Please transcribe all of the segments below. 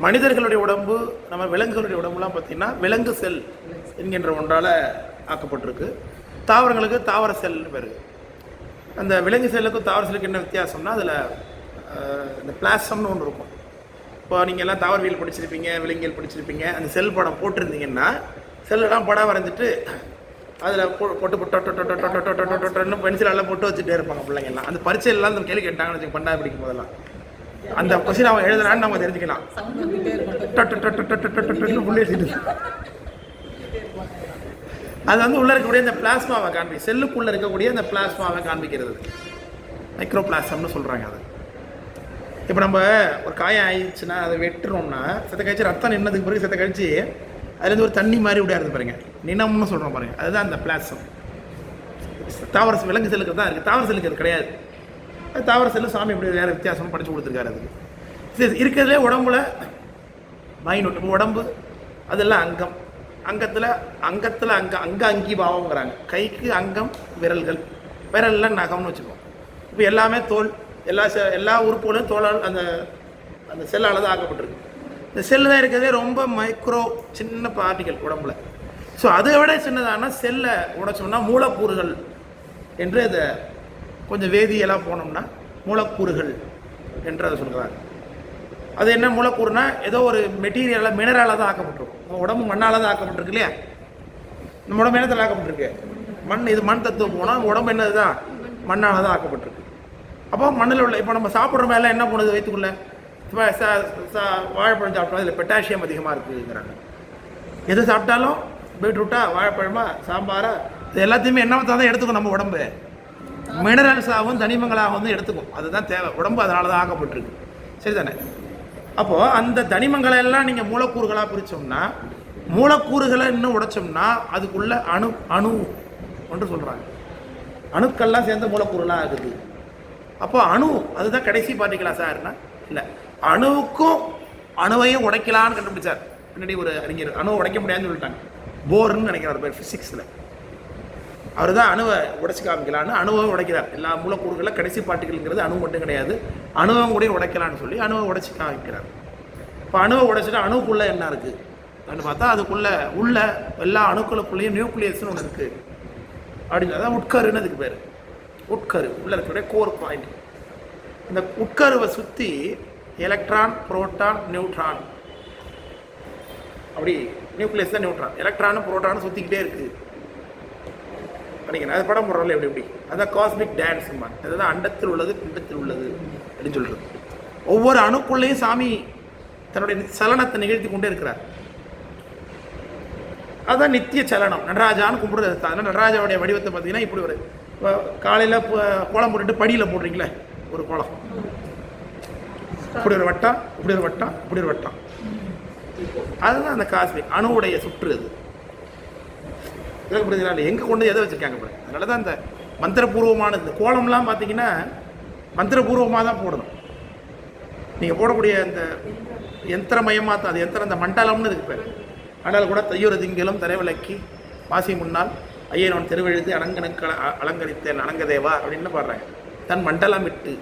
மனிதர்களுடைய உடம்பு நம்ம விலங்குகளுடைய உடம்புலாம் பார்த்தீங்கன்னா விலங்கு செல் என்கின்ற ஒன்றால் ஆக்கப்பட்டிருக்கு தாவரங்களுக்கு தாவர செல்னு பேர் அந்த விலங்கு செல்லுக்கும் தாவர செல்லுக்கு என்ன வித்தியாசம்னா அதில் இந்த பிளாசம்னு ஒன்று இருக்கும் இப்போ நீங்கள் எல்லாம் தாவரவியல் படிச்சிருப்பீங்க விலங்கியல் படிச்சிருப்பீங்க அந்த செல் படம் போட்டிருந்தீங்கன்னா செல்லெல்லாம் படம் வரைஞ்சிட்டு அதில் போட்டு போட்டு போட்டு பென்சிலெல்லாம் போட்டு வச்சுட்டே இருப்பாங்க பிள்ளைங்கலாம் அந்த பரீட்சையெல்லாம் அந்த கேள்வி கேட்டாங்கன்னு வச்சுக்கோங்க பண்ணா பிடிக்கும் போதெல்லாம் அந்த கொஸ்டின் அவன் எழுதுறான்னு நம்ம தெரிஞ்சுக்கலாம். டட்டு டட்டு டட்டு அது வந்து உள்ள இருக்கக்கூடிய இந்த பிளாஸ்மாவை காண்பி செல்லுக்குள்ள இருக்கக்கூடிய அந்த பிளாஸ்மாவை காண்பிக்கிறது. மைக்ரோ பிளாசம்னு சொல்றாங்க அது. இப்போ நம்ம ஒரு காயம் ஆயிடுச்சுன்னா அதை வெட்டுறோம்னா செத்த கழிச்சு ரத்தம் நின்னதுக்கு பிறகு செத்த கழிச்சு அதுலேருந்து ஒரு தண்ணி மாதிரி விட பாருங்க. நினம்னு சொல்கிறோம் பாருங்க. அதுதான் அந்த பிளாசம் தாவர விலங்கு செல்லுக்கு தான் இருக்குது தாவர செல்லுக்கு அது கிடையாது. தாவர செல்லு சாமி இப்படி வேறு வித்தியாசம் படிச்சு கொடுத்துருக்காரு அதுக்கு. சரி இருக்கிறதுலே உடம்புல மைனூட் உடம்பு அதெல்லாம் அங்கம். அங்கத்தில் அங்கத்தில் அங்க அங்க அங்கி பாவங்கிறாங்க. கைக்கு அங்கம் விரல்கள். விரல்ல நகம்னு வச்சுக்கோம் இப்போ எல்லாமே தோல் எல்லா செ எல்லா உறுப்புகளும் தோலால் அந்த அந்த செல்லால் தான் ஆக்கப்பட்டிருக்கு. இந்த செல்லு தான் இருக்கிறதே ரொம்ப மைக்ரோ சின்ன பார்ட்டிகள் உடம்புல. ஸோ அதை விட சின்னதானா செல்லை உடைச்சோம்னா மூலக்கூறுகள் என்று அதை கொஞ்சம் வேதியெல்லாம் போனோம்னா மூலக்கூறுகள் என்று அதை சொல்கிறாங்க அது என்ன மூலக்கூறுனா ஏதோ ஒரு மெட்டீரியலாக மினராலாக தான் ஆக்கப்பட்டிருக்கும். நம்ம உடம்பு மண்ணால் தான் ஆக்கப்பட்டிருக்கு இல்லையா? நம்ம உடம்பு என்னத்தில் ஆக்கப்பட்டிருக்கு? மண் இது மண் தத்துவம் போனால் உடம்பு என்னது தான் மண்ணால் தான் ஆக்கப்பட்டிருக்கு. அப்போ மண்ணில் உள்ள இப்போ நம்ம சாப்பிட்ற மேலே என்ன பண்ணுது வயிற்றுக்குள்ள இப்போ ச வாழைப்பழம் சாப்பிட்டா இதில் பொட்டாசியம் அதிகமாக இருக்குங்கிறாங்க. எது சாப்பிட்டாலும் பீட்ரூட்டா வாழைப்பழமா சாம்பாரா இது எல்லாத்தையுமே என்ன தான் எடுத்துக்கும் நம்ம உடம்பு. மினரல்ஸாகவும் தனிமங்களாகவும் வந்து எடுத்துக்கும். அதுதான் தேவை. உடம்பு அதனால தான் ஆக்கப்பட்டிருக்கு. சரிதானே? அப்போது அந்த தனிமங்களை எல்லாம் நீங்கள் மூலக்கூறுகளாக பிரித்தோம்னா மூலக்கூறுகளை இன்னும் உடைச்சோம்னா அதுக்குள்ள அணு அணு ஒன்று சொல்கிறாங்க அணுக்கள்லாம் சேர்ந்த மூலக்கூறுலாம் ஆகுது. அப்போ அணு அதுதான் கடைசி பார்ட்டிகளா சார்னா இல்லை. அணுவுக்கும் அணுவையும் உடைக்கலான்னு கண்டுபிடிச்சார். பின்னாடி ஒரு அறிஞர். அணு உடைக்க முடியாதுன்னு சொல்லிட்டாங்க. போர்னு நினைக்கிறார். பேர் ஃபிசிக்ஸில் அவர் தான் அணுவை உடைச்சு காமிக்கலான்னு அணுவை உடைக்கிறார். எல்லா மூலக்கூறுகளில் கடைசி பாட்டுகள்ங்கிறது அணு மட்டும் கிடையாது. அணுவை கூட உடைக்கலான்னு சொல்லி அணுவை உடைச்சு காமிக்கிறார். இப்போ அணுவை உடைச்சிட்டு அணுக்குள்ளே என்ன இருக்குது அப்படின்னு பார்த்தா அதுக்குள்ளே உள்ள எல்லா அணுக்களுக்குள்ளேயும் நியூக்ளியஸ்னு ஒன்று இருக்குது அப்படின்னு அதான் உட்கருன்னு அதுக்கு பேர். உட்கரு. உள்ள இருக்கக்கூடிய கோர் பாயிண்ட். இந்த உட்கருவை சுற்றி எலக்ட்ரான் புரோட்டான் நியூட்ரான். அப்படி நியூக்ளியஸ் தான் நியூட்ரான். எலக்ட்ரானும் புரோட்டானும் சுற்றிக்கிட்டே இருக்குது படிக்கிறேன் அது படம் போடுறோம்ல எப்படி எப்படி? அதுதான் காஸ்மிக் டான்ஸ் அதுதான் அண்டத்தில் உள்ளது பிண்டத்தில் உள்ளது அப்படின்னு சொல்கிறது ஒவ்வொரு அணுக்குள்ளேயும் சாமி தன்னுடைய சலனத்தை நிகழ்த்தி கொண்டே இருக்கிறார். அதுதான் நித்திய சலனம். நடராஜான்னு கும்பிடுறது அதனால் நடராஜாவுடைய வடிவத்தை பார்த்தீங்கன்னா இப்படி ஒரு இப்போ காலையில் கோலம் போட்டுட்டு படியில் போடுறீங்களே ஒரு கோலம். இப்படி ஒரு வட்டம் இப்படி ஒரு வட்டம் இப்படி ஒரு வட்டம். அதுதான் அந்த காஸ்மிக் அணுவுடைய சுற்று அது. இதற்கு எங்கே கொண்டு எதை வச்சுருக்காங்க பாருங்க அதனால தான் இந்த மந்திரபூர்வமான இந்த கோலம்லாம் பார்த்தீங்கன்னா மந்திரபூர்வமாக தான் போடணும். நீங்கள் போடக்கூடிய அந்த யந்திரமயமாக தான் அது யந்திரம் அந்த மண்டலம்னு இருக்கு பேர். ஆனால் கூட தையூர திங்களும் தரைவிளக்கி வாசி முன்னால் ஐயனவன் திருவெழுத்து அலங்கனுக்கு அலங்கரித்தேன் அலங்கதேவா அப்படின்னு பாடுறாங்க. தன் மண்டலம் விட்டு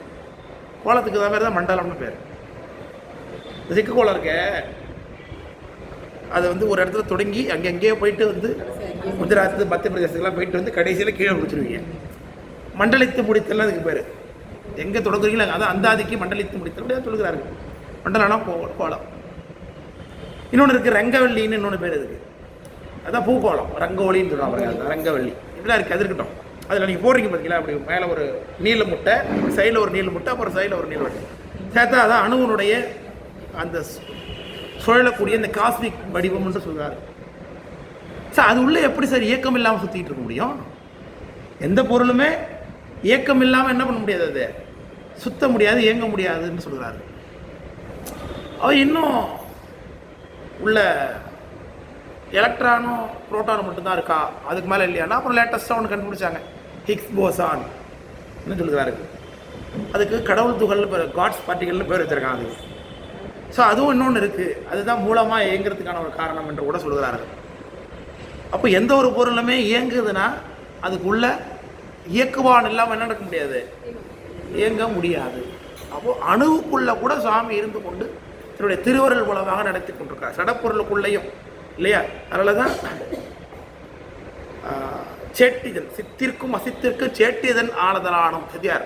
கோலத்துக்கு தான் பேர் தான் மண்டலம்னு பேர். சிக்கு கோலம் இருக்க. அது வந்து ஒரு இடத்துல தொடங்கி அங்கங்கேயே போயிட்டு வந்து குஜராத் மத்திய பிரதேசத்துக்குலாம் போயிட்டு வந்து கடைசியில் கீழே முடிச்சிருவீங்க. மண்டலித்து முடித்தல் அதுக்கு பேர். எங்கே தொடங்குறீங்களோ அதான் அந்தாதிக்கு மண்டலித்து முடித்தல். அப்படியே சொல்கிறார்கள் மண்டலம்னா கோ கோலம். இன்னொன்று இருக்குது ரங்கவல்லின்னு இன்னொன்று பேர் இருக்குது அதான் பூக்கோலம். ரங்கோலின்னு சொல்லுவாங்க பாருங்க, அது ரங்கவல்லி. இப்படிலாம் இருக்குது அது இருக்கட்டும் அதில் நீங்கள் போடுறீங்க பார்த்தீங்களா அப்படி மேலே ஒரு நீல முட்டை சைடில் ஒரு நீல முட்டை அப்புறம் சைடில் ஒரு நீல முட்டை. சேர்த்தா அதான் அணுவனுடைய அந்த சுழலக்கூடிய இந்த காஸ்மிக் வடிவம் என்று சொல்கிறாரு சார் அது உள்ளே எப்படி சார் இயக்கம் இல்லாமல் சுற்றிட்டு இருக்க முடியும்? எந்த பொருளுமே இயக்கம் இல்லாமல் என்ன பண்ண முடியாது அது? சுத்த முடியாது இயங்க முடியாதுன்னு சொல்கிறாரு அவர் இன்னும் உள்ள எலக்ட்ரானும் ப்ரோட்டானும் மட்டும்தான் இருக்கா? அதுக்கு மேலே இல்லையானா அப்புறம் லேட்டஸ்ட்டாக ஒன்று கண்டுபிடிச்சாங்க. ஹிக்ஸ் போசான் என்ன சொல்கிறாரு அதுக்கு கடவுள் துகள் பேர் காட்ஸ் பார்ட்டிகள்னு பேர் வச்சுருக்காங்க அது ஸோ அதுவும் இன்னொன்று இருக்குது அதுதான் மூலமாக இயங்குறதுக்கான ஒரு காரணம் என்று கூட சொல்கிறார்கள் அப்போ எந்த ஒரு பொருளுமே இயங்குதுன்னா அதுக்குள்ள இயக்குவான் இல்லாமல் என்ன நடக்க முடியாது? இயங்க முடியாது. அப்போ அணுவுக்குள்ள கூட சாமி இருந்து கொண்டு தன்னுடைய திருவருள் மூலமாக நடத்தி கொண்டிருக்கார். சடப்பொருளுக்குள்ளேயும் இல்லையா? அதனால தான் சேட்டிதன் சித்திற்கும் அசித்திற்கும் சேட்டிதன் ஆனதலானும் சித்தியார்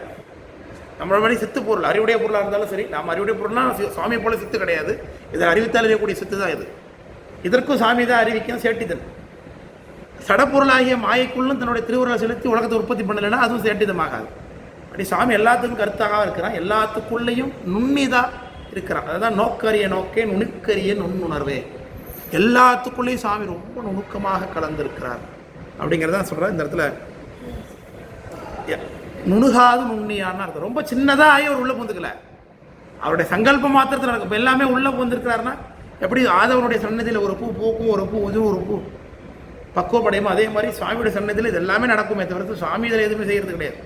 நம்மள மாதிரி சித்து பொருள் அறிவுடைய பொருளாக இருந்தாலும் சரி நாம் அறிவுடைய பொருள்னா சி- சுவாமி போல சித்து கிடையாது. இதை அறிவித்தால் அறியக்கூடிய சித்து தான் இது. இதற்கும் சாமி தான் அறிவிக்கும் சேட்டிதன். சடப்பொருளாகிய மாயைக்குள்ளும் தன்னுடைய திருவுருளை செலுத்தி உலகத்தை உற்பத்தி பண்ணலைன்னா அதுவும் சேட்டிதமாகாது அப்படி சாமி எல்லாத்துக்கும் கருத்தாக இருக்கிறான். எல்லாத்துக்குள்ளேயும் நுண்ணிதாக இருக்கிறான். அதுதான் நோக்கரிய நோக்கே நுணுக்கரிய நுண்ணுணர்வே. எல்லாத்துக்குள்ளேயும் சாமி ரொம்ப நுணுக்கமாக கலந்திருக்கிறார். அப்படிங்கிறதான் சொல்கிறேன் இந்த இடத்துல எ- நுணுகாது நுண்ணியான்னு அர்த்தம். ரொம்ப சின்னதாக ஆகி அவர் உள்ளே புந்துக்கல அவருடைய சங்கல்பம் மாத்திரத்தில் நடக்கும் இப்போ எல்லாமே உள்ளே புந்திருக்கிறாருன்னா எப்படி ஆதவனுடைய சன்னதியில் ஒரு பூ பூக்கும் ஒரு பூ இது ஒரு பூ பக்குவப்படையுமோ அதே மாதிரி சுவாமியோட சன்னதியில் இது எல்லாமே நடக்குமே தவிர்த்து சுவாமி இதில் எதுவுமே செய்கிறது கிடையாது.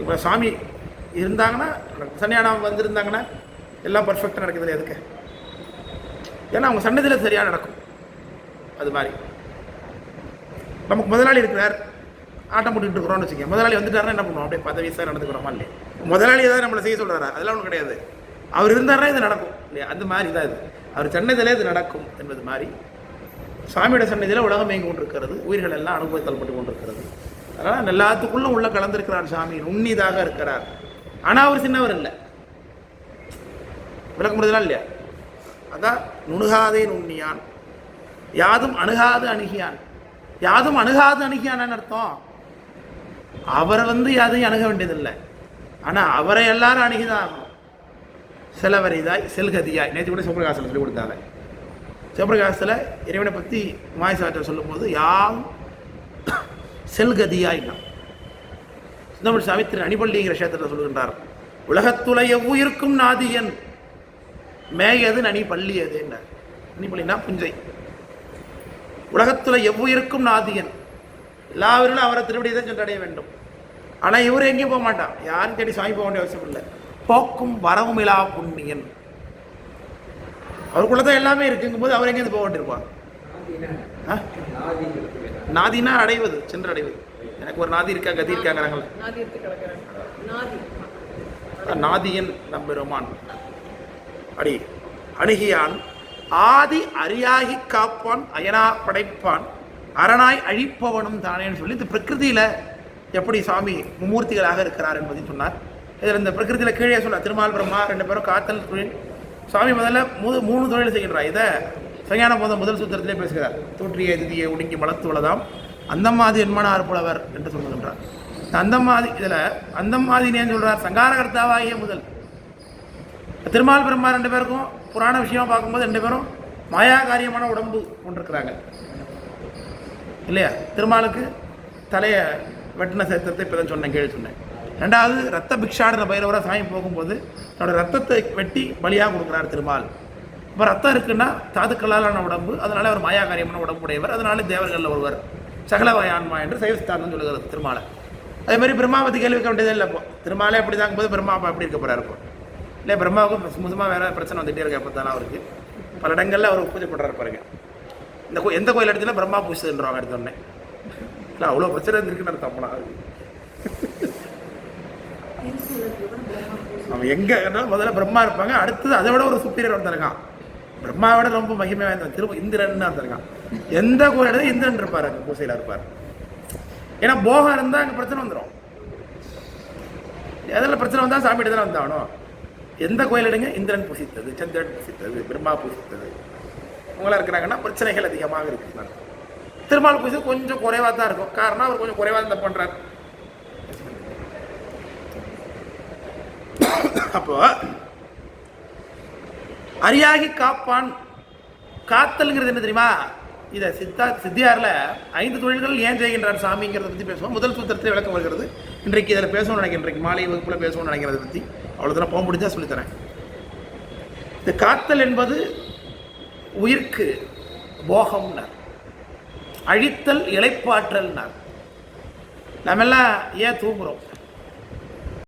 இப்போ சாமி இருந்தாங்கன்னா சன்னியானம் வந்திருந்தாங்கன்னா எல்லாம் பர்ஃபெக்டாக நடக்குதுல எதுக்கு ஏன்னா அவங்க சன்னதியில் சரியாக நடக்கும். அது மாதிரி. நமக்கு முதலாளி இருக்கிறார் ஆட்டம் போட்டுக்கிட்டு இருக்கிறோம்னு வச்சுக்கோங்க. முதலாளி வந்துட்டாருன்னா என்ன பண்ணுவோம்? அப்படியே பதவி சார் நடந்துக்கிறோமா இல்லையா? முதலாளி ஏதாவது நம்மளை செய்ய சொல்கிறாரா அதெல்லாம் ஒன்றும் கிடையாது. அவர் இருந்தாருன்னா இது நடக்கும் இல்லையா? அந்த மாதிரி தான் இது. அவர் சன்னதியிலே இது நடக்கும் என்பது மாதிரி சாமியோட சன்னதியில் உலகம் இயங்கி கொண்டிருக்கிறது. உயிர்கள் எல்லாம் அனுபவத்தல்பட்டு கொண்டிருக்கிறது. அதனால் எல்லாத்துக்குள்ளும் உள்ள கலந்திருக்கிறார் சாமி. உன்னிதாக இருக்கிறார். ஆனால் அவர் சின்னவர் இல்லை. விளக்க முடியுதா இல்லையா? அதான் நுணுகாதே நுண்ணியான். யாதும் அணுகாது அணுகியான். யாதும் அணுகாது அணுகியான்னு அர்த்தம். அவரை வந்து யாதையும் அணுக வேண்டியதில்லை. ஆனால் அவரை எல்லாரும் அணுகிதான் ஆகணும். செலவரிதாய் செல்கதியாய். நேற்று கூட சுப்பிரகாசன் சொல்லி கொடுத்தாங்க. சிவபிரகாசத்தில் இறைவனை பற்றி மாயசாற்ற சொல்லும்போது யாம் செல்கதியாய்னா. சுந்தரமணி சாமி திரு அணிபள்ளிங்கிற கஷேத்திரத்தில் சொல்லுகின்றார் உலகத்துலைய எவ்வுயிருக்கும் நாதியன் மேயது நனி பள்ளியது என்ன அணிபள்ளினா புஞ்சை. உலகத்துல எவ்வுயிருக்கும் நாதியன். எல்லாவர்களும் அவரை திருப்படி தான் சென்றடைய வேண்டும். ஆனால் இவர் எங்கேயும் போக மாட்டான் யாரும் தேடி சாமி போக வேண்டிய அவசியம் இல்லை. போக்கும் வரவும் இலா புண்ணியன். அவருக்குள்ள தான் எல்லாமே இருக்குங்கும்போது அவர் எங்கேருந்து போக வேண்டியிருப்பார்? நாதினா. அடைவது சென்று அடைவது எனக்கு ஒரு நாதி இருக்கா கதி இருக்காங்கிறாங்களே நாதியன் நம்பெருமான். அடி அணுகியான் ஆதி அரியாகி காப்பான் அயனா படைப்பான் அரணாய் அழிப்பவனும் தானேன்னு சொல்லி இந்த பிரகிருதியில எப்படி சாமி மும்மூர்த்திகளாக இருக்கிறார் என்பதையும் சொன்னார். இதில் இந்த பிரகிருதியில கீழே சொன்னார் திருமால் பிரம்மா ரெண்டு பேரும் காத்தல் தொழில் சாமி முதல்ல மூணு மூணு தொழில் செய்கின்றார். இதை சரியான போதும் முதல் சூத்திரத்திலே பேசுகிறார். தூற்றிய திதியை ஒடுங்கி வளர்த்துள்ளதாம் அந்தமாதி என்மனார் புலவர் என்று சொல்லுகின்றார். இந்த அந்தமாதி இதில் அந்தமாதினு சொல்கிறார் சங்காரகர்த்தாவாகிய முதல். திருமால் பெருமாள் ரெண்டு பேருக்கும் புராண விஷயமா பார்க்கும்போது ரெண்டு பேரும் மாயா காரியமான உடம்பு கொண்டிருக்கிறாங்க. இல்லையா? திருமாலுக்கு தலையை வெட்டின சேத்திரத்தை இப்போ தான் சொன்னேன் கேள்வி சொன்னேன். ரெண்டாவது ரத்த பிக்ஷாடுற பைரவராக சாமி போகும்போது தன்னோட ரத்தத்தை வெட்டி பலியாக கொடுக்குறார் திருமால். இப்போ ரத்தம் இருக்குன்னா தாதுக்களாலான உடம்பு அதனால அவர் மாயா காரியமான உடம்பு உடையவர் அதனால தேவர்களில் ஒருவர் சகலவாய் ஆன்மா என்று சைவஸ்தானம் சொல்லுகிறது திருமாலை. அதே மாதிரி பிரம்மா பற்றி கேள்வி கேட்க வேண்டியதே இல்லை இப்போ திருமாலே அப்படி போது பிரம்மா அப்பா எப்படி இருக்க போறாரு இப்போ? இல்லை பிரம்மாவுக்கும் சுமூகமாக வேறு பிரச்சனை வந்துகிட்டே இருக்கு அப்போ தானே அவருக்கு? பல இடங்களில் அவர் பூஜை பண்ணுறாரு பாருங்க. இந்த கோ எந்த கோயில் இடத்துல பிரம்மா பூஜைன்றாங்க எடுத்தோடனே. இல்லை அவ்வளோ பிரச்சனை இருக்குன்னு தப்புனா அப்பனா. அவன் எங்க இருந்தாலும் முதல்ல பிரம்மா இருப்பாங்க. அடுத்தது அதை விட ஒரு சுப்பீரியர் வந்திருக்கான் பிரம்மாவோட விட ரொம்ப மகிமை வாய்ந்த திரும்ப இந்திரன் ஒருத்தன் எந்த கோயில் இந்திரன் இருப்பார் அங்கே பூசையில் இருப்பார். ஏன்னா போகம் இருந்தால் அங்கே பிரச்சனை வந்துடும் எதில் பிரச்சனை வந்தால் சாமி தான் வந்தாகணும் எந்த கோயில் எடுங்க? இந்திரன் பூசித்தது சந்திரன் பூசித்தது பிரம்மா பூசித்தது. இவங்களாம் இருக்கிறாங்கன்னா பிரச்சனைகள் அதிகமாக இருக்கு. திருமால் பூசி கொஞ்சம் குறைவாக தான் இருக்கும். காரணம் அவர் கொஞ்சம் குறைவாக தான் பண்ணுறாரு அப்போ அரியாகி காப்பான் காத்தல்ங்கிறது என்ன தெரியுமா? இதை சித்தா சித்தியாரில் ஐந்து தொழில்கள் ஏன் செய்கின்றார் சாமிங்கிறத பற்றி பேசுவோம். முதல் சூத்திரத்தில் விளக்கம் வருகிறது. இன்றைக்கு இதில் பேசணும்னு நினைக்கிறேன். இன்றைக்கு மாலை வகுப்பில் பேசணும்னு நினைக்கிறத பற்றி அவ்வளோ தூரம் போக முடிஞ்சா சொல்லித்தரேன். இந்த காத்தல் என்பது உயிர்க்கு போகம்னார். அழித்தல் இழைப்பாற்றல்னார் நம்மெல்லாம் ஏன் தூங்குறோம்?